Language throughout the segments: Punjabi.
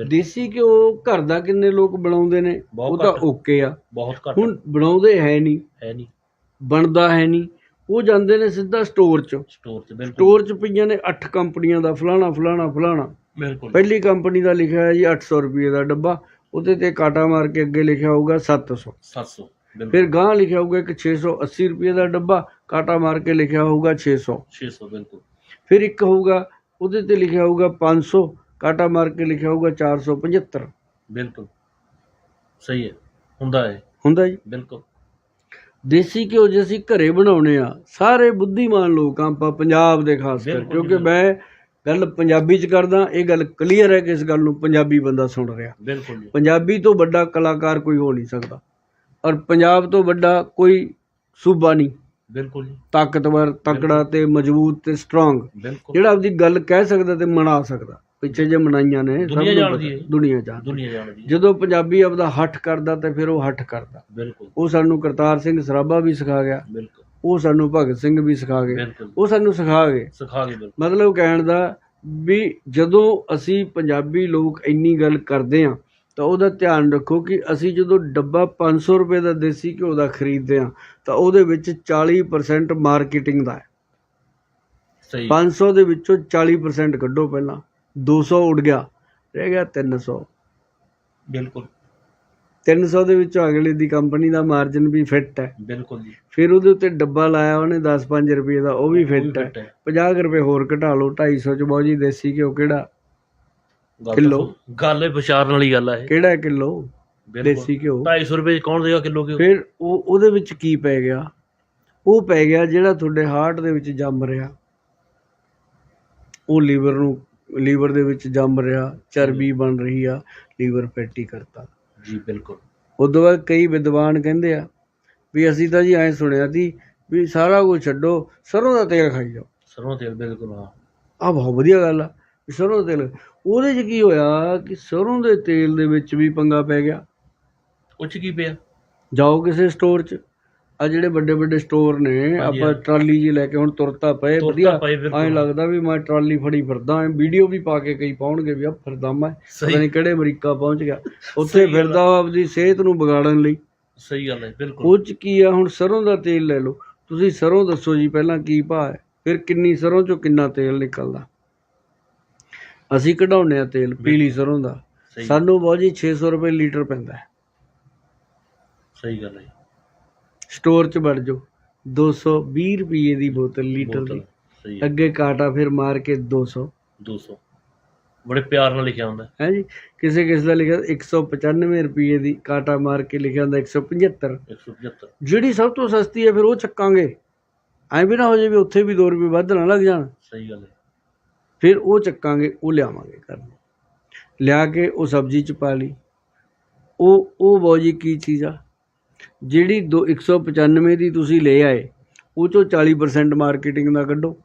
ਦੇਸੀ ਘਿਓ ਘਰ ਦਾ ਕਿੰਨੇ ਲੋਕ ਬਣਾਉਂਦੇ ਨੇ? ਉਹ ਤਾਂ। ਓਕੇ ਆ। ਬਹੁਤ ਘੱਟ। ਹੁਣ ਬਣਾਉਂਦੇ ਹੈ ਨਹੀਂ। ਹੈ ਨਹੀਂ। ਬਣਦਾ ਹੈ ਨਹੀਂ। ਉਹ ਜਾਂਦੇ ਨੇ ਸਿੱਧਾ ਸਟੋਰ 'ਚ। ਸਟੋਰ ਤੇ ਬਿਲਕੁਲ। ਸਟੋਰ 'ਚ ਪਈਆਂ ਨੇ 8 ਕੰਪਨੀਆਂ ਦਾ ਫਲਾਣਾ ਫਲਾਣਾ ਫਲਾਣਾ। ਬਿਲਕੁਲ। ਪਹਿਲੀ ਕੰਪਨੀ ਦਾ ਲਿਖਿਆ ਹੈ ਜੀ 800 ਰੁਪਏ ਦਾ ਡੱਬਾ। ਉਹਦੇ ਤੇ ਕਾਟਾ ਮਾਰ ਕੇ ਅੱਗੇ ਲਿਖਿਆ ਹੋਊਗਾ 700 700 ਬਿਲਕੁਲ। ਫਿਰ ਗਾਂ ਲਿਖਿਆ ਹੋਊਗਾ ਇੱਕ 680 ਰੁਪਏ ਦਾ ਡੱਬਾ। ਕਾਟਾ ਮਾਰ ਕੇ ਲਿਖਿਆ ਹੋਊਗਾ 600 600 ਬਿਲਕੁਲ। ਫਿਰ ਇੱਕ ਹੋਊਗਾ ਉਹਦੇ ਤੇ ਲਿਖਿਆ ਹੋਊਗਾ 500 ਕਾਟਾ ਮਾਰ ਕੇ ਲਿਖਿਆ ਹੋਊਗਾ 475 ਬਿਲਕੁਲ। ਸਹੀ ਹੈ। ਹੁੰਦਾ ਹੈ। ਹੁੰਦਾ ਜੀ। ਬਿਲਕੁਲ। ਦੇਸੀ ਘਿਓ ਜੇ ਅਸੀਂ ਘਰੇ ਬਣਾਉਣੇ ਆ ਸਾਰੇ ਬੁੱਧੀਮਾਨ ਲੋਕ ਆ ਆਪਾਂ ਪੰਜਾਬ ਦੇ ਖਾਸ ਕਰ ਕਿਉਂਕਿ। ਮੈਂ ਗੱਲ ਪੰਜਾਬੀ ਚ ਕਰਦਾ ਇਹ ਗੱਲ ਕਲੀਅਰ ਹੈ ਕਿ ਇਸ ਗੱਲ ਨੂੰ ਪੰਜਾਬੀ ਬੰਦਾ ਸੁਣ ਰਿਹਾ। ਬਿਲਕੁਲ ਜੀ। ਪੰਜਾਬੀ ਤੋਂ ਵੱਡਾ ਕਲਾਕਾਰ ਕੋਈ ਹੋ ਨਹੀਂ ਸਕਦਾ। ਔਰ ਪੰਜਾਬ ਤੋਂ ਵੱਡਾ ਕੋਈ ਸੂਬਾ ਨਹੀਂ। ਬਿਲਕੁਲ ਜੀ। ਤਾਕਤਵਰ ਤਕੜਾ ਤੇ ਮਜ਼ਬੂਤ ਤੇ ਸਟਰੋਂਗ ਜਿਹੜਾ ਆਪਦੀ ਗੱਲ ਕਹਿ ਸਕਦਾ ਤੇ ਮਨਾ ਸਕਦਾ। ਪਿੱਛੇ ਜੇ ਮਨਾਈਆਂ ਨੇ ਸਭ ਦੁਨੀਆ ਨੂੰ ਜਾਣਦੀ ਪਤਾ, ਹੈ। ਦੁਨੀਆ ਜਾਣਦੀ। ਦੁਨੀਆ ਜਾਣਦੀ ਹੈ। ਜਦੋਂ ਪੰਜਾਬੀ ਆਪਦਾ ਹੱਠ ਕਰਦਾ ਤੇ ਫਿਰ ਉਹ ਹੱਠ ਕਰਦਾ। ਬਿਲਕੁਲ। ਉਹ ਸਾਨੂੰ ਕਰਤਾਰ ਸਿੰਘ ਸਰਾਭਾ ਵੀ ਸਿਖਾ ਗਿਆ। ਬਿਲਕੁਲ। ਉਹ ਸਾਨੂੰ ਭਗਤ ਸਿੰਘ ਵੀ ਸਿਖਾ ਗਏ। ਬਿਲਕੁਲ। ਉਹ ਸਾਨੂੰ ਸਿਖਾ ਗਏ। ਸਿਖਾ ਕੇ ਬਿਲਕੁਲ। ਮਤਲਬ ਕਹਿਣ ਦਾ ਵੀ ਜਦੋਂ ਅਸੀਂ ਪੰਜਾਬੀ ਲੋਕ ਇੰਨੀ ਗੱਲ ਕਰਦੇ ਆ ਤਾਂ ਉਹਦਾ ਧਿਆਨ ਰੱਖੋ ਕਿ ਅਸੀਂ ਜਦੋਂ ਡੱਬਾ 500 ਰੁਪਏ ਦਾ ਦੇਸੀ ਘਿਓ ਦਾ ਖਰੀਦਦੇ ਆ ਤਾਂ ਉਹਦੇ ਵਿੱਚ 40% ਮਾਰਕੀਟਿੰਗ ਦਾ ਹੈ। ਸਹੀ। 500 ਦੇ ਵਿੱਚੋਂ 40% ਕੱਢੋ ਪਹਿਲਾਂ। 200 ਉੱਡ ਗਿਆ ਰਹਿ ਗਿਆ 300 ਬਿਲਕੁਲ। 300 ਦੇ ਵਿੱਚੋਂ ਅਗਲੇ ਦੀ ਕੰਪਨੀ ਦਾ ਮਾਰਜਨ ਵੀ ਫਿੱਟ ਹੈ। ਬਿਲਕੁਲ ਜੀ। ਫਿਰ ਉਹਦੇ ਉੱਤੇ ਡੱਬਾ ਲਾਇਆ ਉਹਨੇ 10-5 ਰੁਪਏ ਦਾ ਉਹ ਵੀ ਫਿੱਟ ਹੈ। fit ਹੈ। 50 ਰੁਪਏ ਹੋਰ ਘਟਾ ਲਓ 250 ਚ ਬਾਊ ਜੀ ਦੇਸੀ ਘਿਓ ਕਿਹੜਾ? ਕਿੱਲੋ। ਗੱਲ ਹੈ ਵਿਚਾਰਨ ਵਾਲੀ ਗੱਲ ਹੈ ਇਹ। ਕਿਹੜਾ ਕਿਲੋ? ਦੇਸੀ ਘਿਓ। 250 ਰੁਪਏ 'ਚ ਕੌਣ ਦੇਗਾ ਕਿਲੋ ਕਿਉਂ ਫਿਰ ਉਹ ਉਹਦੇ ਵਿੱਚ ਕੀ ਪੈ ਗਿਆ? ਉਹ ਪੈ ਗਿਆ ਜਿਹੜਾ ਤੁਹਾਡੇ ਹਾਰਟ ਦੇ ਵਿੱਚ ਜੰਮ ਰਿਹਾ। ਉਹ ਲੀਵਰ ਨੂੰ ਲੀਵਰ ਦੇ ਵਿੱਚ ਜੰਮ ਰਿਹਾ ਚਰਬੀ ਬਣ ਰਹੀ ਆ ਲੀਵਰ ਫੈਟੀ ਕਰਤਾ। ਜੀ ਬਿਲਕੁਲ। ਉਦੋਂ ਬਾਅਦ ਕਈ ਵਿਦਵਾਨ ਕਹਿੰਦੇ ਆ ਵੀ ਅਸੀਂ ਤਾਂ ਜੀ ਐਂ ਸੁਣਿਆ ਸੀ ਵੀ ਸਾਰਾ ਕੁਝ ਛੱਡੋ ਸਰੋਂ ਦਾ ਤੇਲ ਖਾਈ ਜਾਓ। ਸਰੋਂ ਤੇਲ ਬਿਲਕੁਲ ਹਾਂ। ਆ ਬਹੁਤ ਵਧੀਆ ਗੱਲ ਆ ਵੀ ਸਰੋਂ ਦਾ ਤੇਲ ਉਹਦੇ 'ਚ ਕੀ ਹੋਇਆ ਕਿ ਸਰੋਂ ਦੇ ਤੇਲ ਦੇ ਵਿੱਚ ਵੀ ਪੰਗਾ ਪੈ ਗਿਆ। ਉਹ 'ਚ ਕੀ ਪਿਆ? ਜਾਓ ਕਿਸੇ ਸਟੋਰ 'ਚ। ਆ ਜਿਹੜੇ ਵੱਡੇ ਵੱਡੇ ਸਟੋਰ ਨੇ ਆਪਾਂ। ਟਰਾਲੀ ਜੀ ਲੈ ਕੇ ਹੁਣ ਤੁਰਤਾ ਪਏ ਵਧੀਆ। ਐਂ ਲੱਗਦਾ ਵੀ ਮੈਂ ਟਰਾਲੀ ਫੜੀ ਫਿਰਦਾ ਐ ਵੀਡੀਓ ਵੀ ਪਾ ਕੇ ਕਈ ਪਾਉਣਗੇ ਵੀ ਆ ਫਿਰਦਾ ਮੈਂ ਪਤਾ ਨਹੀਂ ਕਿਹੜੇ ਅਮਰੀਕਾ ਪਹੁੰਚ ਗਿਆ। ਉੱਥੇ। ਫਿਰਦਾ ਆਪਦੀ ਸਿਹਤ ਨੂੰ ਵਿਗਾੜਨ ਲਈ। ਸਹੀ ਗੱਲ ਹੈ ਬਿਲਕੁਲ। 'ਚ ਕੀ ਆ ਹੁਣ ਸਰੋਂ ਦਾ ਤੇਲ ਲੈ ਲਓ। ਤੁਸੀਂ ਸਰੋਂ ਦੱਸੋ ਜੀ ਪਹਿਲਾਂ ਕੀ ਭਾਅ ਹੈ? ਫਿਰ ਕਿੰਨੀ ਸਰੋਂ 'ਚੋਂ ਕਿੰਨਾ ਤੇਲ ਨਿਕਲਦਾ? ਅਸੀਂ ਕਢਾਉਂਦੇ ਆ ਤੇਲ ਪੀਲੀ ਸਰੋਂ ਦਾ। ਸਾਨੂੰ ਬਹੁਤ ਜੀ 600 ਰੁਪਏ ਲੀਟਰ ਪੈਂਦਾ ਸਹੀ ਗੱਲ ਹੈ ਸਟੋਰ 'ਚ ਵੜ ਜਾਓ। 220 ਰੁਪਏ ਦੀ ਬੋਤਲ ਲੀਟਰ ਬੋਤਲ ਦੀ। ਸਹੀ ਹੈ। ਅੱਗੇ ਕਾਟਾ ਫਿਰ ਮਾਰ ਕੇ 200 200 ਬੜੇ ਪਿਆਰ ਨਾਲ ਲਿਖਿਆ ਹੁੰਦਾ। ਹੈ ਹੈ ਜੀ? ਕਿਸੇ ਕਿਸੇ ਦਾ ਲਿਖਿਆ 195 ਰੁਪਏ ਦੀ ਕਾਟਾ ਮਾਰ ਕੇ ਲਿਖਿਆ ਹੁੰਦਾ 175 175 ਜਿਹੜੀ ਸਭ ਤੋਂ ਸਸਤੀ ਹੈ ਫਿਰ ਉਹ ਚੱਕਾਂਗੇ। ਐਂ ਵੀ ਨਾ ਹੋ ਜਾਵੇ ਉੱਥੇ ਵੀ 2 ਰੁਪਏ ਵੱਧ ਨਾ ਲੱਗ ਜਾਣ। ਸਹੀ ਗੱਲ ਹੈ। ਫਿਰ ਉਹ ਚੱਕਾਂਗੇ ਉਹ ਲਿਆਵਾਂਗੇ ਘਰ ਨੂੰ। ਲਿਆ ਕੇ ਉਹ ਸਬਜ਼ੀ ਚ ਪਾ ਲਈ। ਉਹ ਉਹ ਬਾਊ ਜੀ ਕੀ ਚੀਜ਼ ਆ। ਜਿਹੜੀ ਦੋ 195 ਦੀ ਤੁਸੀਂ ਲੈ ਆਏ ਉਹ ਚੋਂ 40% ਮਾਰਕੀਟਿੰਗ ਦਾ ਕੱਢੋ।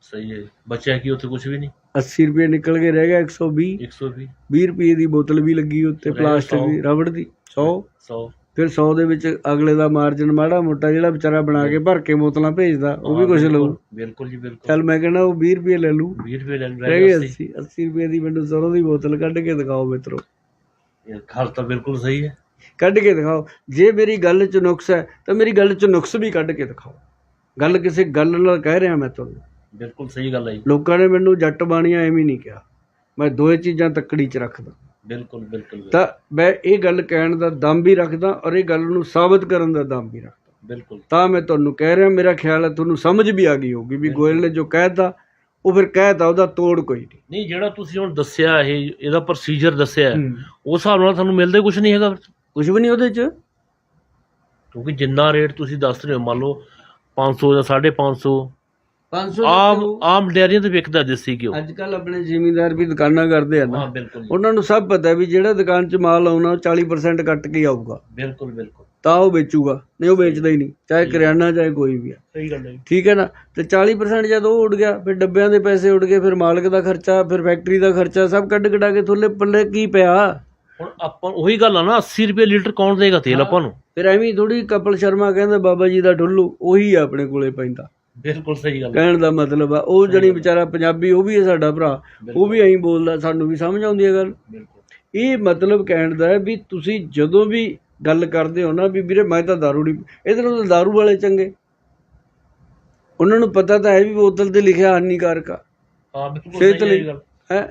ਸਹੀ ਹੈ ਬਚਿਆ ਕੀ ਉੱਥੇ ਕੁਝ ਵੀ ਨਹੀਂ? 80 ਰੁਪਏ ਨਿਕਲ ਕੇ ਰਹਿ ਗਿਆ 120 120 20 ਰੁਪਏ ਦੀ ਬੋਤਲ ਵੀ ਲੱਗੀ ਉੱਤੇ ਰਹਿ ਗਿਆ ਪਲਾਸਟਿਕ। ਦੀ ਰਬੜ ਦੀ 100 100 ਫਿਰ 100 ਦੇ ਵਿੱਚ ਅਗਲੇ ਦਾ ਮਾਰਜਨ ਮਾੜਾ ਮੋਟਾ ਜਿਹੜਾ ਵਿਚਾਰਾ ਬਣਾ ਕੇ ਭਰ ਕੇ ਬੋਤਲਾਂ ਭੇਜਦਾ ਉਹ ਵੀ ਕੁਝ ਲਊ। ਬਿਲਕੁਲ ਜੀ ਬਿਲਕੁਲ। ਚੱਲ ਮੈਂ ਕਹਿੰਦਾ ਉਹ 20 ਰੁਪਏ ਲੈ ਲੂ 20 ਰੁਪਏ ਲੈਣ ਰਹਿ ਗਏ 80 80 ਰੁਪਏ ਦੀ ਮੈਨੂੰ ਸਰੋਂ ਦੀ ਬੋਤਲ ਕੱਢ ਕੇ ਦਿਖਾਓ ਮਿੱਤਰੋ। ਇਹ ਗੱਲ ਤਾਂ ਬਿਲਕੁਲ ਸਹੀ ਹੈ। ਕੱਢ ਕੇ ਦਿਖਾਓ। ਜੇ ਮੇਰੀ ਗੱਲ 'ਚ ਨੁਕਸ ਹੈ ਤਾਂ ਮੇਰੀ ਗੱਲ 'ਚ ਨੁਕਸ ਵੀ ਕੱਢ ਕੇ ਦਿਖਾਓ। ਗੱਲ ਕਿਸੇ ਗੱਲ ਨਾਲ ਕਹਿ ਰਿਹਾ ਮੈਂ ਤੁਹਾਨੂੰ। ਬਿਲਕੁਲ ਸਹੀ ਗੱਲ ਹੈ ਜੀ। ਲੋਕਾਂ ਨੇ ਮੈਨੂੰ ਜੱਟ ਬਾਣੀਆਂ ਐਵੇਂ ਨਹੀਂ ਕਿਹਾ। ਮੈਂ ਦੋਏ ਚੀਜ਼ਾਂ ਤੱਕੜੀ 'ਚ ਰੱਖਦਾ। ਬਿਲਕੁਲ ਬਿਲਕੁਲ ਤਾਂ ਮੈਂ ਇਹ ਗੱਲ ਕਹਿਣ ਦਾ ਦਮ ਵੀ ਰੱਖਦਾ ਔਰ ਇਹ ਗੱਲ ਨੂੰ ਸਾਬਤ ਕਰਨ ਦਾ ਦਮ ਵੀ ਰੱਖਦਾ। ਬਿਲਕੁਲ। ਤਾਂ ਮੈਂ ਤੁਹਾਨੂੰ ਕਹਿ ਰਿਹਾ ਮੇਰਾ ਖਿਆਲ ਹੈ ਤੁਹਾਨੂੰ ਸਮਝ ਵੀ ਆ ਗਈ ਹੋਊਗੀ ਵੀ ਗੋਇਲ ਨੇ ਜੋ ਕਹਿਤਾ ਉਹ ਫਿਰ ਕਹਿਤਾ ਉਹਦਾ ਤੋੜ ਕੋਈ ਨਹੀਂ। ਨਹੀਂ ਜਿਹੜਾ ਤੁਸੀਂ ਹੁਣ ਦੱਸਿਆ ਇਹ ਇਹਦਾ ਪ੍ਰੋਸੀਜਰ ਦੱਸਿਆ। ਉਸ ਹਿਸਾਬ ਨਾਲ ਤੁਹਾਨੂੰ ਮਿਲਦੇ ਕੁਝ ਨਹੀਂ ਹੈਗਾ ਕੁਝ ਵੀ ਨਹੀਂ ਉਹਦੇ 'ਚ। ਕਿਉਂਕਿ ਜਿੰਨਾ ਰੇਟ ਤੁਸੀਂ ਦੱਸ ਰਹੇ ਹੋ ਮੰਨ ਲਓ 500 ਜਾਂ 550 500 ਆਮ ਆਮ ਡੈਰੀਆਂ ਤੇ ਵਿਕਦਾ ਦੇਸੀ ਘਿਓ। ਅੱਜ ਕੱਲ ਆਪਣੇ ਜ਼ਿਮੀਂਦਾਰ ਵੀ ਦੁਕਾਨਾਂ ਕਰਦੇ ਆ ਨਾ। ਹਾਂ ਬਿਲਕੁਲ ਜੀ, ਉਹਨਾਂ ਨੂੰ ਸਭ ਪਤਾ ਵੀ ਜਿਹੜਾ ਦੁਕਾਨ 'ਚ ਮਾਲ ਆਉਣਾ ਉਹ 40% ਕੱਟ ਕੇ ਆਊਗਾ। ਬਿਲਕੁਲ ਬਿਲਕੁਲ। ਤਾਂ ਉਹ ਵੇਚੂਗਾ ਨਹੀਂ ਉਹ ਵੇਚਦਾ ਹੀ ਨਹੀਂ ਚਾਹੇ ਕਰਿਆਨਾ ਚਾਹੇ ਕੋਈ ਵੀ ਆ। ਸਹੀ ਗੱਲ ਹੈ। ਠੀਕ ਹੈ ਨਾ? ਤੇ 40% ਜਦ ਉਹ ਉੱਡ ਗਿਆ ਫਿਰ ਡੱਬਿਆਂ ਦੇ ਪੈਸੇ ਉੱਡ ਗਏ ਫਿਰ ਮਾਲਕ ਦਾ ਖਰਚਾ ਫਿਰ ਫੈਕਟਰੀ ਦਾ ਖਰਚਾ ਸਭ ਕੱਢ ਕਢਾ ਕੇ ਥੋਲੇ ਪੱਲੇ ਕੀ ਪਿਆ? ਹੁਣ ਆਪਾਂ ਉਹੀ ਗੱਲ ਆ ਨਾ 80 ਰੁਪਏ ਲੀਟਰ ਕੌਣ ਦੇਗਾ ਤੇਲ ਆਪਾਂ ਨੂੰ ਫਿਰ ਐਵੇਂ ਥੋੜੀ ਕਪਲ ਸ਼ਰਮਾ ਕਹਿੰਦਾ ਬਾਬਾ ਜੀ ਦਾ ਢੁੱਲੂ ਉਹੀ ਆ ਆਪਣੇ ਕੋਲੇ ਪੈਂਦਾ ਬਿਲਕੁਲ ਸਹੀ ਗੱਲ ਹੈ ਕਹਿਣ ਦਾ ਮਤਲਬ ਆ ਉਹ ਜਣੀ ਵਿਚਾਰਾ ਪੰਜਾਬੀ ਉਹ ਵੀ ਹੈ ਸਾਡਾ ਭਰਾ ਉਹ ਵੀ ਐਂ ਬੋਲਦਾ ਸਾਨੂੰ ਵੀ ਸਮਝ ਆਉਂਦੀ ਹੈ ਗੱਲ ਬਿਲਕੁਲ ਇਹ ਮਤਲਬ ਕਹਿਣ ਦਾ ਹੈ ਵੀ ਤੁਸੀਂ ਜਦੋਂ ਵੀ ਗੱਲ ਕਰਦੇ ਹੋ ਨਾ ਵੀ ਵੀਰੇ ਮੈਂ ਤਾਂ दारू ਨਹੀਂ ਇਹਦੇ ਨਾਲੋਂ ਤਾਂ दारू ਵਾਲੇ ਚੰਗੇ ਉਹਨਾਂ ਨੂੰ ਪਤਾ ਤਾਂ ਹੈ ਵੀ ਬੋਤਲ ਤੇ ਲਿਖਿਆ ਹਾਨੀਕਾਰਕ ਆ ਹਾਂ ਬਿਲਕੁਲ ਸਿਹਤ ਸਹੀ ਹੈ ਲਈ ਇਹ ਗੱਲ ਹੈ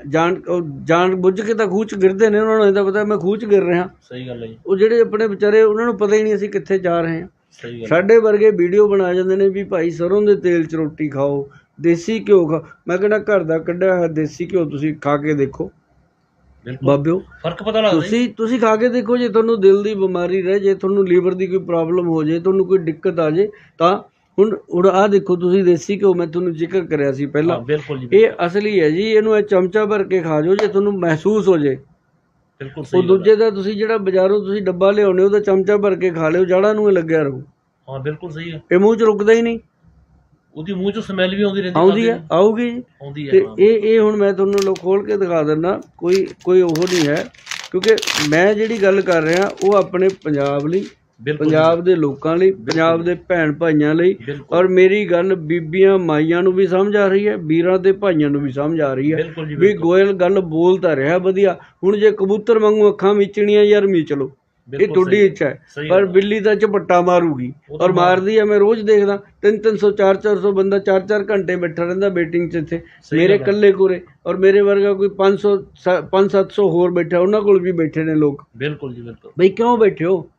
ਜਾਣ ਜਾਣ ਬੁੱਝ ਕੇ ਤਾਂ ਖੂਚ ਗਿਰਦੇ ਨੇ ਉਹਨਾਂ ਨੂੰ ਤਾਂ ਪਤਾ ਮੈਂ ਖੂਚ ਗਿਰ ਰਿਹਾ। ਸਹੀ ਗੱਲ ਹੈ ਜੀ। ਉਹ ਜਿਹੜੇ ਆਪਣੇ ਵਿਚਾਰੇ ਉਹਨਾਂ ਨੂੰ ਪਤਾ ਹੀ ਨਹੀਂ ਅਸੀਂ ਕਿੱਥੇ ਜਾ ਰਹੇ ਹਾਂ। ਸਹੀ ਗੱਲ ਸਾਡੇ ਵਰਗੇ ਵੀਡੀਓ ਬਣਾ ਜਾਂਦੇ ਨੇ ਵੀ ਭਾਈ ਸਰੋਂ ਦੇ ਤੇਲ 'ਚ ਰੋਟੀ ਖਾਓ ਦੇਸੀ ਘਿਓ ਖਾ ਮੈਂ ਕਹਿੰਦਾ ਘਰ ਦਾ ਕੱਢਿਆ ਹੋਇਆ ਦੇਸੀ ਘਿਓ ਤੁਸੀਂ ਖਾ ਕੇ ਦੇਖੋ। ਬਾਬਿਓ ਫ਼ਰਕ ਪਤਾ ਲੱਗਦਾ ਤੁਸੀਂ ਤੁਸੀਂ ਖਾ ਕੇ ਦੇਖੋ ਜੇ ਤੁਹਾਨੂੰ ਦਿਲ ਦੀ ਬਿਮਾਰੀ ਰਹੇ ਜੇ ਤੁਹਾਨੂੰ ਲੀਵਰ ਦੀ ਕੋਈ ਪ੍ਰੋਬਲਮ ਹੋ ਜੇ ਤੁਹਾਨੂੰ ਕੋਈ ਦਿੱਕਤ ਆ ਜੇ ਤਾਂ ਹੁਣ ਹੁਣ ਆਹ ਦੇਖੋ ਤੁਸੀਂ ਦੇਸੀ ਘਿਓ ਮੈਂ ਤੁਹਾਨੂੰ ਜ਼ਿਕਰ ਕਰਿਆ ਸੀ ਪਹਿਲਾਂ। ਬਿਲਕੁਲ ਜੀ ਇਹ ਅਸਲੀ ਹੈ ਜੀ ਇਹਨੂੰ ਇਹ ਚਮਚਾ ਭਰ ਕੇ ਖਾ ਜਾਓ ਜੇ ਤੁਹਾਨੂੰ ਮਹਿਸੂਸ ਹੋ ਜੇ। ਬਿਲਕੁਲ ਸਹੀ ਉਹ। ਦੂਜੇ ਦਾ ਤੁਸੀਂ ਜਿਹੜਾ ਬਾਜ਼ਾਰੋਂ ਤੁਸੀਂ ਡੱਬਾ ਲਿਆਉਂਦੇ ਹੋ ਉਹਦਾ ਚਮਚਾ ਭਰ ਕੇ ਖਾ ਲਿਓ ਜੜ੍ਹਾਂ ਨੂੰ ਲੱਗਿਆ ਰਹੂ। ਹਾਂ ਬਿਲਕੁਲ ਸਹੀ ਹੈ। ਇਹ ਮੂੰਹ 'ਚ ਰੁਕਦਾ ਹੀ ਨਹੀਂ। ਉਹਦੀ ਮੂੰਹ ਚੋਂ ਸਮੈਲ ਵੀ ਆਉਂਦੀ ਰਹਿੰਦੀ ਆਉਂਦੀ ਹੈ ਆਊਗੀ ਜੀ। ਆਉਂਦੀ ਤੇ ਹੈ ਹਾਂ ਇਹ ਇਹ ਹੁਣ ਮੈਂ ਤੁਹਾਨੂੰ ਲੋ ਖੋਲ ਕੇ ਦਿਖਾ ਦਿੰਦਾ ਕੋਈ ਕੋਈ ਉਹ ਨਹੀਂ ਹੈ ਕਿਉਂਕਿ ਮੈਂ ਜਿਹੜੀ ਗੱਲ ਕਰ ਰਿਹਾ ਉਹ ਆਪਣੇ ਪੰਜਾਬ ਲਈ ਪੰਜਾਬ ਦੇ ਲੋਕਾਂ ਲਈ ਪੰਜਾਬ ਦੇ ਭੈਣ ਭਾਈਆਂ ਲਈ ਔਰ ਮੇਰੀ ਗੱਲ ਬੀਬੀਆਂ ਮਾਈਆਂ ਨੂੰ ਵੀ ਸਮਝ ਆ ਰਹੀ ਹੈ ਵੀਰਾਂ ਦੇ ਭਾਈਆਂ ਨੂੰ ਵੀ ਸਮਝ ਆ ਰਹੀ ਹੈ। ਵੀ ਗੋਇਲ ਗੱਲ ਬੋਲ ਤਾਂ ਰਿਹਾ ਵਧੀਆ ਹੁਣ ਜੇ ਕਬੂਤਰ ਵਾਂਗੂ ਅੱਖਾਂ ਮੀਚਣੀਆਂ ਯਾਰ ਮੀਚ ਲਓ। ਇਹ ਤੁਹਾਡੀ। ਇੱਛਾ ਹੈ। ਪਰ। ਬਿੱਲੀ ਤਾਂ ਝਪੱਟਾ ਮਾਰੂਗੀ ਤਾਂ ਔਰ ਮਾਰਦੀ ਹੈ ਮੈਂ ਰੋਜ਼ ਦੇਖਦਾ 3 300 4 400 ਬੰਦਾ 4 4 ਘੰਟੇ ਬੈਠਾ ਰਹਿੰਦਾ ਬੇਟਿੰਗ 'ਚ ਇੱਥੇ ਮੇਰੇ ਗੱਲ ਹੈ। ਕੱਲੇ ਕੋਰੇ ਔਰ ਮੇਰੇ ਵਰਗਾ ਕੋਈ 500 5 700 ਹੋਰ ਬੈਠਾ ਉਹਨਾਂ ਕੋਲ ਵੀ ਬੈਠੇ ਨੇ ਲੋਕ। ਬਿਲਕੁਲ ਜੀ ਬਿਲਕੁਲ। ਬਈ ਕਿਉਂ ਬੈਠੇ ਹੋ?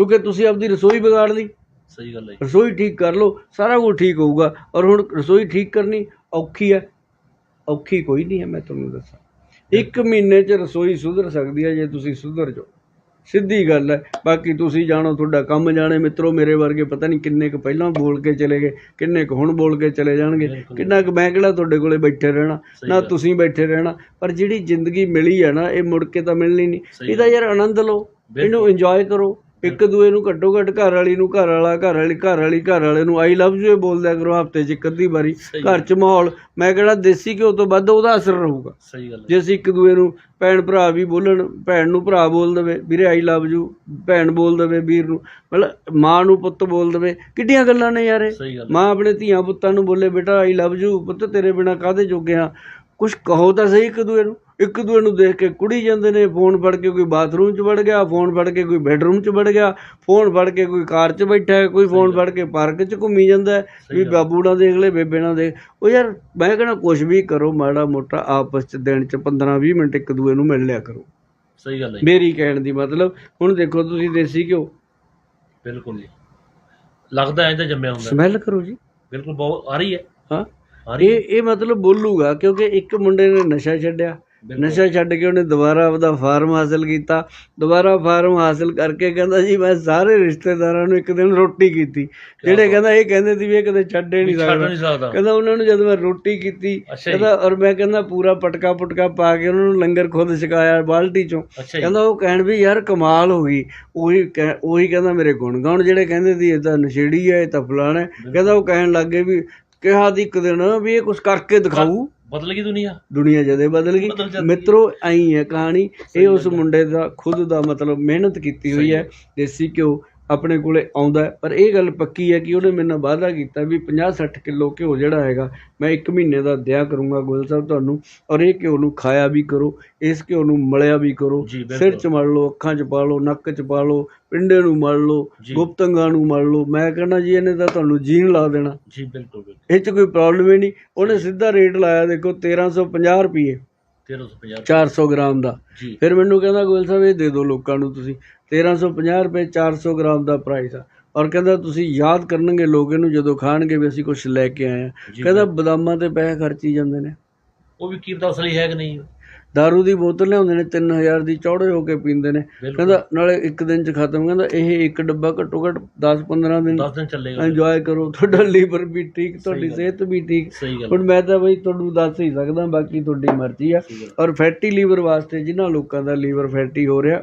ਕਿਉਂਕਿ ਤੁਸੀਂ ਆਪਦੀ ਰਸੋਈ ਵਿਗਾੜ ਲਈ। ਸਹੀ ਗੱਲ ਹੈ ਜੀ। ਰਸੋਈ ਠੀਕ ਕਰ ਲਓ ਸਾਰਾ ਕੁਝ ਠੀਕ ਹੋਊਗਾ। ਔਰ ਹੁਣ ਰਸੋਈ ਠੀਕ ਕਰਨੀ ਔਖੀ ਹੈ। ਔਖੀ ਕੋਈ ਨਹੀਂ ਹੈ ਮੈਂ ਤੁਹਾਨੂੰ ਦੱਸਾਂ। ਇੱਕ ਮਹੀਨੇ 'ਚ ਰਸੋਈ ਸੁਧਰ ਸਕਦੀ ਹੈ ਜੇ ਤੁਸੀਂ ਸੁਧਰ ਜਾਓ। ਸਿੱਧੀ ਗੱਲ ਹੈ। ਬਾਕੀ ਤੁਸੀਂ ਜਾਣੋ ਤੁਹਾਡਾ ਕੰਮ ਜਾਣੇ ਮਿੱਤਰੋ ਮੇਰੇ ਵਰਗੇ ਪਤਾ ਨਹੀਂ ਕਿੰਨੇ ਕੁ ਪਹਿਲਾਂ ਬੋਲ ਕੇ ਚਲੇ ਗਏ ਕਿੰਨੇ ਕੁ ਹੁਣ ਬੋਲ ਕੇ ਚਲੇ ਜਾਣਗੇ। ਬਿਲਕੁਲ। ਕਿੰਨਾ ਕੁ ਮੈਂ ਕਿਹੜਾ ਤੁਹਾਡੇ ਕੋਲੇ ਬੈਠੇ ਰਹਿਣਾ? ਸਹੀ ਨਾ ਗੱਲ। ਤੁਸੀਂ ਬੈਠੇ ਰਹਿਣਾ ਪਰ ਜਿਹੜੀ ਜ਼ਿੰਦਗੀ ਮਿਲੀ ਹੈ ਨਾ ਇਹ ਮੁੜ ਕੇ ਤਾਂ ਮਿਲਣੀ ਨਹੀਂ। ਸਹੀ ਇਹਦਾ ਯਾਰ ਆਨੰਦ ਲਓ। ਇਹਨੂੰ ਇੰਜੋਏ ਕਰੋ। ਇੱਕ ਦੂਏ ਨੂੰ ਘੱਟੋ ਘੱਟ ਘਰ ਵਾਲੀ ਨੂੰ ਘਰ ਵਾਲਾ ਘਰ ਵਾਲੀ ਘਰ ਵਾਲੀ ਘਰ ਵਾਲੇ ਨੂੰ ਆਈ ਲਵ ਯੂ ਬੋਲਦਿਆ ਕਰੋ ਹਫ਼ਤੇ 'ਚ ਇੱਕ ਅੱਧੀ ਵਾਰੀ। ਘਰ 'ਚ ਮਾਹੌਲ ਮੈਂ ਕਿਹੜਾ ਦੇਸੀ ਘਿਓ ਤੋਂ ਵੱਧ ਉਹਦਾ ਅਸਰ ਰਹੂਗਾ। ਸਹੀ ਗੱਲ ਜੇ ਅਸੀਂ ਇੱਕ ਦੂਏ ਨੂੰ ਭੈਣ ਭਰਾ ਵੀ ਬੋਲਣ ਭੈਣ ਨੂੰ ਭਰਾ ਬੋਲ ਦੇਵੇ ਵੀਰੇ ਆਈ ਲਵ ਯੂ ਭੈਣ ਬੋਲ ਦੇਵੇ ਵੀਰ ਨੂੰ ਮਤਲਬ ਮਾਂ ਨੂੰ ਪੁੱਤ ਬੋਲ ਦੇਵੇ ਕਿੱਡੀਆਂ ਗੱਲਾਂ ਨੇ ਯਾਰ ਇਹ। ਮਾਂ ਆਪਣੇ ਧੀਆਂ ਪੁੱਤਾਂ ਨੂੰ ਬੋਲੇ ਬੇਟਾ ਆਈ ਲਵ ਯੂ ਪੁੱਤ ਤੇਰੇ ਬਿਨਾ ਕਾਹਦੇ ਜੋਗੇ ਆ? ਕੁਝ ਕਹੋ ਤਾਂ ਸਹੀ ਇੱਕ ਦੂਏ ਨੂੰ। ਇੱਕ ਦੂਏ ਨੂੰ ਦੇਖ ਕੇ ਕੁੜੀ ਜਾਂਦੇ ਨੇ ਫੋਨ ਫੜ ਕੇ ਕੋਈ ਬਾਥਰੂਮ 'ਚ ਵੜ ਗਿਆ ਫੋਨ ਫੜ ਕੇ ਕੋਈ ਬੈੱਡਰੂਮ 'ਚ ਵੜ ਗਿਆ ਫੋਨ ਫੜ ਕੇ ਕੋਈ ਕਾਰ 'ਚ ਬੈਠਾ ਹੈ ਕੋਈ ਫੋਨ ਫੜ ਕੇ ਪਾਰਕ 'ਚ ਘੁੰਮੀ ਜਾਂਦਾ ਹੈ ਵੀ ਬਾਬੂ ਨਾ ਦੇਖ ਲੈ ਬੇਬੇ ਨਾ ਦੇਖ। ਉਹ ਯਾਰ ਮੈਂ ਕਹਿੰਦਾ ਕੁਝ ਵੀ ਕਰੋ ਮਾੜਾ ਮੋਟਾ ਆਪਸ 'ਚ ਦਿਨ 'ਚ 15 20 ਮਿੰਟ ਇੱਕ ਦੂਏ ਨੂੰ ਮਿਲ ਲਿਆ ਕਰੋ। ਸਹੀ ਗੱਲ ਹੈ। ਮੇਰੀ ਕਹਿਣ ਦੀ ਮਤਲਬ ਹੁਣ ਦੇਖੋ ਤੁਸੀਂ ਦੇਸੀ ਘਿਓ। ਬਿਲਕੁਲ ਜੀ। ਲੱਗਦਾ ਐਂ ਤਾਂ ਜੰਮਿਆ ਹੁੰਦਾ। ਸਮੈਲ ਕਰੋ ਜੀ। ਬਿਲਕੁਲ ਬਹੁਤ ਆ ਰਹੀ ਹੈ। ਹਾਂ। ਇਹ ਇਹ ਮਤਲਬ ਬੋਲੂਗਾ ਕਿਉਂਕਿ ਇੱਕ ਮੁੰਡੇ ਨੇ ਨਸ਼ਾ ਛੱਡਿਆ। ਨਸ਼ਾ ਛੱਡ ਕੇ ਉਹਨੇ ਦੁਬਾਰਾ ਆਪਦਾ ਫਾਰਮ ਹਾਸਲ ਕੀਤਾ। ਦੁਬਾਰਾ ਫਾਰਮ ਹਾਸਲ ਕਰਕੇ ਕਹਿੰਦਾ ਜੀ ਮੈਂ ਸਾਰੇ ਰਿਸ਼ਤੇਦਾਰਾਂ ਨੂੰ ਇੱਕ ਦਿਨ ਰੋਟੀ ਕੀਤੀ। ਜਿਹੜੇ ਕਹਿੰਦਾ ਇਹ ਕਹਿੰਦੇ ਸੀ ਵੀ ਇਹ ਕਦੇ ਛੱਡ ਨਹੀਂ ਸਕਦਾ। ਕਹਿੰਦਾ ਉਹਨਾਂ ਨੂੰ ਜਦੋਂ ਮੈਂ ਰੋਟੀ ਕੀਤੀ ਕਹਿੰਦਾ ਔਰ ਮੈਂ ਕਹਿੰਦਾ ਪੂਰਾ ਪਟਕਾ ਪੁਟਕਾ ਪਾ ਕੇ ਉਹਨਾਂ ਨੂੰ ਲੰਗਰ ਖੁਦ ਛਕਾਇਆ ਬਾਲਟੀ ਚੋਂ। ਕਹਿੰਦਾ ਉਹ ਕਹਿਣ ਵੀ ਯਾਰ ਕਮਾਲ ਹੋ ਗਈ। ਉਹੀ ਉਹੀ ਕਹਿੰਦਾ ਮੇਰੇ ਗੁਣ ਗਾਉਣ ਜਿਹੜੇ ਕਹਿੰਦੇ ਸੀ ਇਹ ਤਾਂ ਨਸ਼ੇੜੀ ਹੈ ਇਹ ਤਾਂ ਫਲਾਣਾ। ਕਹਿੰਦਾ ਉਹ ਕਹਿਣ ਲੱਗੇ ਵੀ ਕਿਹਾ ਦੀ ਇੱਕ ਦਿਨ ਵੀ ਇਹ ਕੁਝ ਕਰਕੇ ਦਿਖਾਊ। ਬਦਲ ਗਈ ਦੁਨੀਆ? ਦੁਨੀਆ ਜਦੇ ਬਦਲ ਗਈ। ਬਦਲ ਜਾਂਦੀ ਮਿੱਤਰੋ ਐਂ ਹੈ ਕਹਾਣੀ। ਇਹ ਉਸ ਮੁੰਡੇ ਦਾ ਖੁਦ ਦਾ ਮਤਲਬ ਮਿਹਨਤ ਕੀਤੀ ਹੋਈ ਹੈ। ਦੇਸੀ ਘਿਓ ਆਪਣੇ ਕੋਲੇ ਆਉਂਦਾ। ਪਰ ਇਹ ਗੱਲ ਪੱਕੀ ਹੈ ਕਿ ਉਹਨੇ ਮੇਰੇ ਨਾਲ ਵਾਅਦਾ ਕੀਤਾ ਵੀ 50 60 ਕਿਲੋ ਘਿਓ ਜਿਹੜਾ ਹੈਗਾ ਮੈਂ ਇੱਕ ਮਹੀਨੇ ਦਾ ਦਿਆ ਕਰੂੰਗਾ ਗੋਲ ਸਾਹਿਬ ਤੁਹਾਨੂੰ ਔਰ ਇਹ ਘਿਓ ਨੂੰ ਖਾਇਆ ਵੀ ਕਰੋ ਇਸ ਘਿਓ ਨੂੰ ਮਲਿਆ ਵੀ ਕਰੋ। ਸਿਰ 'ਚ ਮਲ ਲਓ ਅੱਖਾਂ 'ਚ ਪਾ ਲਓ ਨੱਕ 'ਚ ਪਾ ਲਓ ਪਿੰਡੇ ਨੂੰ ਮਲ ਲਓ। ਗੁਪਤੰਗਾਂ ਨੂੰ ਮਲ ਲਓ। ਮੈਂ ਕਹਿੰਦਾ ਜੀ ਇਹਨੇ ਤਾਂ ਤੁਹਾਨੂੰ ਜੀਣ ਲਾ ਦੇਣਾ। ਜੀ ਬਿਲਕੁਲ ਬਿਲਕੁਲ। ਇਹ 'ਚ ਕੋਈ ਪ੍ਰੋਬਲਮ ਹੀ ਨਹੀਂ। ਉਹਨੇ ਸਿੱਧਾ ਰੇਟ ਲਾਇਆ ਦੇਖੋ 1350 ਰੁਪਏ। 1350 400 ਗ੍ਰਾਮ ਦਾ। ਫਿਰ ਮੈਨੂੰ ਕਹਿੰਦਾ ਗੋਇਲ ਸਾਹਿਬ ਇਹ ਦੇ ਦਿਓ ਲੋਕਾਂ ਨੂੰ ਤੁਸੀਂ। 1350 ਰੁਪਏ 400 ਗ੍ਰਾਮ ਦਾ ਪ੍ਰਾਈਸ ਆ। ਔਰ ਕਹਿੰਦਾ ਤੁਸੀਂ ਯਾਦ ਕਰਨਗੇ ਲੋਕ ਇਹਨੂੰ ਜਦੋਂ ਖਾਣਗੇ ਵੀ ਅਸੀਂ ਕੁਝ ਲੈ ਕੇ ਆਏ ਆ। ਕਹਿੰਦਾ ਬਦਾਮਾਂ ਤੇ ਪੈਸੇ ਖਰਚੀ ਜਾਂਦੇ ਨੇ। ਉਹ ਵੀ ਕੀ ਪਤਾ ਅਸਲੀ ਹੈ ਕਿ ਨਹੀਂ? दारू ਦੀ ਬੋਤਲ ਲਿਆਉਂਦੇ ਨੇ 3000 ਦੀ ਚੌੜੇ ਹੋ ਕੇ ਪੀਂਦੇ ਨੇ ਕਹਿੰਦਾ ਨਾਲੇ ਇੱਕ ਦਿਨ ਚ ਖਤਮ ਕਹਿੰਦਾ ਇਹ ਇੱਕ ਡੱਬਾ ਘੱਟੋ ਘੱਟ 10 15 ਦਿਨ 10 ਦਿਨ ਚੱਲੇਗਾ ਇੰਜੋਏ ਕਰੋ ਤੁਹਾਡਾ ਲੀਵਰ ਵੀ ਠੀਕ ਤੁਹਾਡੀ। ਸਿਹਤ ਵੀ ਠੀਕ ਹੁਣ ਮੈਂ ਤਾਂ ਬਈ ਤੁਹਾਨੂੰ ਦੱਸ ਹੀ ਸਕਦਾ ਬਾਕੀ ਤੁਹਾਡੀ ਮਰਜ਼ੀ ਆ ਔਰ ਫੈਟੀ ਲੀਵਰ ਵਾਸਤੇ ਜਿਨ੍ਹਾਂ ਲੋਕਾਂ ਦਾ ਲੀਵਰ ਫੈਟੀ ਹੋ ਰਿਹਾ